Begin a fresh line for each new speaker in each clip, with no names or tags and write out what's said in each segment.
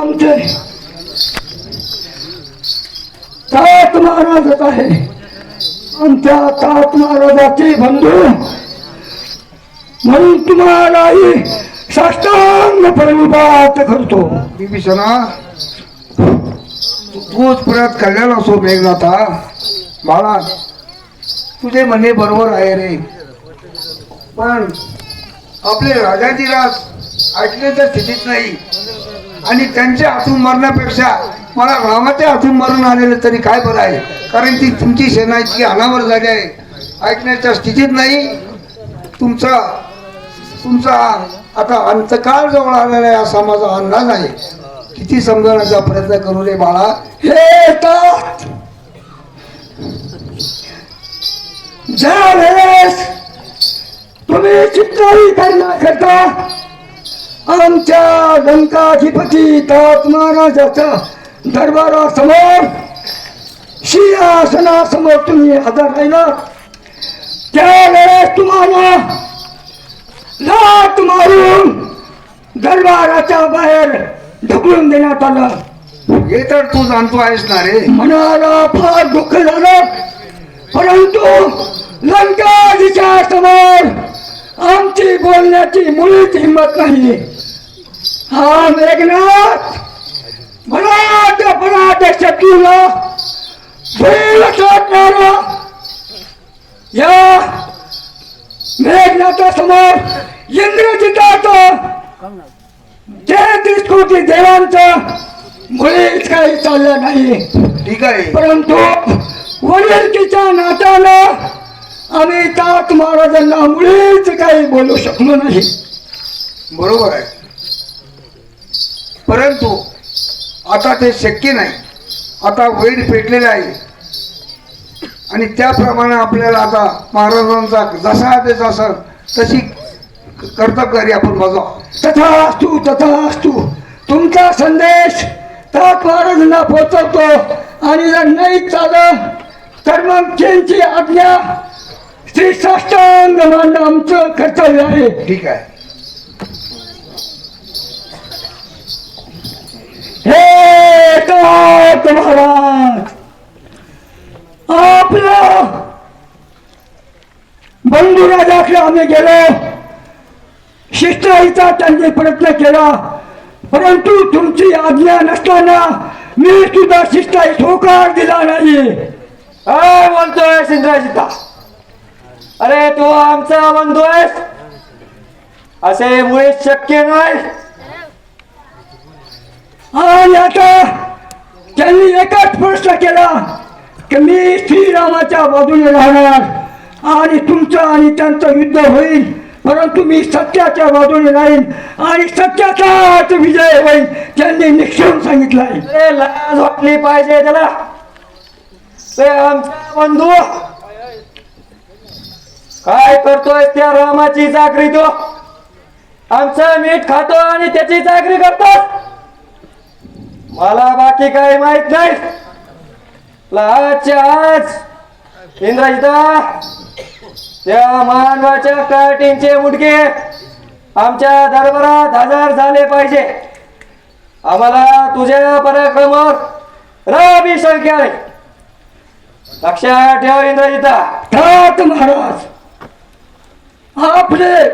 आमचे तात महाराजच आहे. आमच्या तात महाराजाचे बंधू म्हणून तुम्हालाही साष्टांग परिपात करतो.
विभीषणा तूच प्रयत्न कल्याण असो मेघनाथा. बाळा तुझे म्हणणे बरोबर आहे रे. पण आपले राजाधिराज ऐकण्याच्या स्थितीत नाही. आणि त्यांच्या हातून मरण्यापेक्षा मला रामाच्या हातून मरून आलेलं तरी काय बरं आहे? कारण ती तुमची सेना इतकी अनावर झाली आहे. ऐकण्याच्या स्थितीत नाही. तुमचा तुमचा आता अंतकाळ जवळ आलेला आहे असा माझा अंदाज आहे. किती समजवण्याचा प्रयत्न करू रे बाळा.
हे तात ज्या वेळेस तुम्ही चित्रही करता. आमच्या लंकाधिपती तात महाराजाच्या दरबारासमोर सिंहासनासमोर तुम्ही हजर राहिला. त्यावेळेस तुम्हाला लाट मारून दरबाराच्या बाहेर ढकलून देण्यात आलं.
हे तर तू जाणतो आहेस ना रे.
मनाला फार दुःख झालं. परंतु लंकाजीच्या समोर आमची बोलण्याची मुळीच हिंमत नाही. हा मेघनाथ बलाट बलाट शत्रूला बैल सोडणारा या मेघनाथा समोर इंद्रजिताचं तेहतीस कोटी देवांचं मुळीच काही चाललं नाही।
ठीक आहे
परंतु वडिलकीच्या नात्यानं आम्ही तात महाराजांना मुळीच काही बोलू शकलो नाही।
बरोबर आहे परंतु आता ते शक्य नाही. आता वेळ पेटलेला आहे. आणि त्याप्रमाणे आपल्याला आता महाराजांचा जसा आदेश असेल तशी कर्तव्यकारी आपण बजाव
तथा असतो तुमचा संदेश तात महाराजांना पोचवतो आणि जर नाही चालत तर मग त्यांची आज्ञा श्री साष्टांग मानणं आमचं कर्तव्य आहे.
ठीक आहे
हे तात महाराज आपला बंधू राजाकडे आम्ही गेलो शिष्टाईचा त्यांनी प्रयत्न केला परंतु तुमची आज्ञा नसताना मी सुद्धा शिष्टाईत होकार दिला नाही
काय बोलतोय सिंद्राजिता अरे तू आमचा बंधू आहेस असे मुळीच शक्य नाही
आणि आता त्यांनी एकच प्रश्न केला की मी श्रीरामाच्या बाजूने राहणार आणि तुमचं आणि त्यांचं युद्ध होईल परंतु मी सत्याच्या बाजूने राहील आणि सत्याचाच विजय होईल त्यांनी निश्चयून सांगितलंय.
अरे लाज वाटली पाहिजे त्याला. ते आमचा बंधू काय करतोय त्या रामाची जागरी तो? आमचं मीठ खातो आणि त्याची जागरी करतो मला बाकी काही माहीत नाही. आजच्या आज. इंद्रजिता त्या मानवाच्या काटींचे मुडके आमच्या दरबारात हजर झाले पाहिजे. आम्हाला तुझ्या पराक्रमावर राबी शंका नाही लक्षात ठेव इंद्रजिता.
ठात महाराज. आपले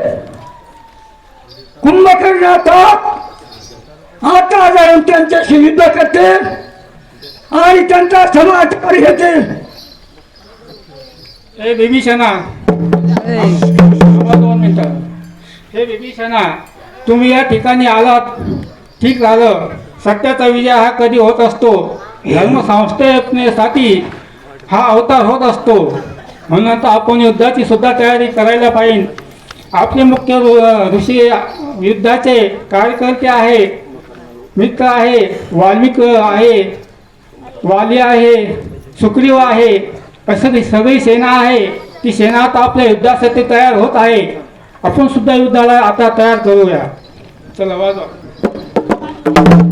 कुंभकर्णातात आता जाऊन त्यांच्याशी युद्ध करते आणि त्यांचा समाचार घेते.
हे बिभीषणा थांबा दोन मिनिटं. हे बिभीषणा तुम्ही या ठिकाणी आलात. ठीक झालं. सत्याचा विजय हा कधी होत असतो? धर्म संस्थेसाठी हा अवतार होत असतो. म्हणून आता आपण युद्धाची सुद्धा तयारी करायला पाहिजे. आपले मुख्य ऋ- ऋषी युद्धाचे कार्यकर्ते आहे. मित्र आहे वाल्मिक आहे वाली आहे सुग्रीव आहे असं सगळी सेना आहे. ती सेना आता आपल्या युद्धासाठी तयार होत आहे. आपण सुद्धा युद्धाला आता तयार करूया. चला वाजवा.